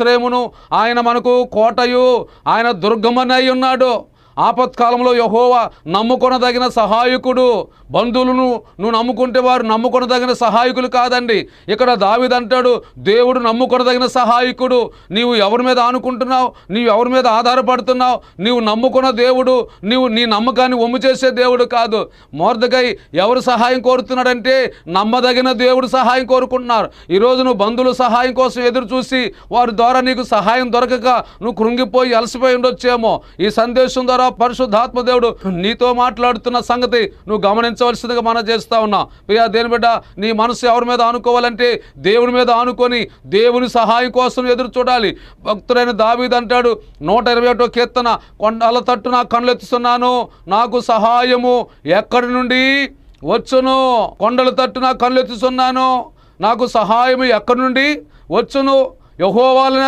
శ్రేమును ఆయన మనకు కోటయు ఆయన దుర్గమనై ఉన్నాడు. ఆపత్కాలంలో యహోవా నమ్ముకొనదగిన సహాయకుడు. బంధువులను నువ్వు నమ్ముకుంటే వారు నమ్ముకొనదగిన సహాయకులు కాదండి. ఇక్కడ దావిదంటాడు దేవుడు నమ్ముకొనదగిన సహాయకుడు. నీవు ఎవరి మీద ఆనుకుంటున్నావు? నీవు ఎవరి మీద ఆధారపడుతున్నావు? నీవు నమ్ముకున్న దేవుడు నీవు నీ నమ్మకాన్ని ఒమ్ము చేసే దేవుడు కాదు. మోర్దకై ఎవరు సహాయం కోరుతున్నాడంటే నమ్మదగిన దేవుడు సహాయం కోరుకుంటున్నారు. ఈరోజు నువ్వు బంధువుల సహాయం కోసం ఎదురు చూసి వారి ద్వారా నీకు సహాయం దొరకక నువ్వు కృంగిపోయి అలసిపోయి ఉండొచ్చేమో. ఈ సందేశం ద్వారా పరిశుద్ధాత్మ దేవుడు నీతో మాట్లాడుతున్న సంగతి నువ్వు గమనించవలసిందిగా మనం చేస్తా ఉన్నా. ప్రియా దేని బిడ్డ నీ మనసు ఎవరి మీద ఆనుకోవాలంటే దేవుని మీద ఆనుకొని దేవుని సహాయం కోసం ఎదురు చూడాలి. భక్తుడైన దావీద్ అంటాడు నూట ఇరవై ఒకటో కీర్తన కొండల తట్టు నా కళ్ళెత్తుతున్నాను నాకు సహాయము ఎక్కడి నుండి వచ్చును? కొండల తట్టు నా కళ్ళెత్తుతున్నాను నాకు సహాయము ఎక్కడి నుండి వచ్చును? యహోవాలనే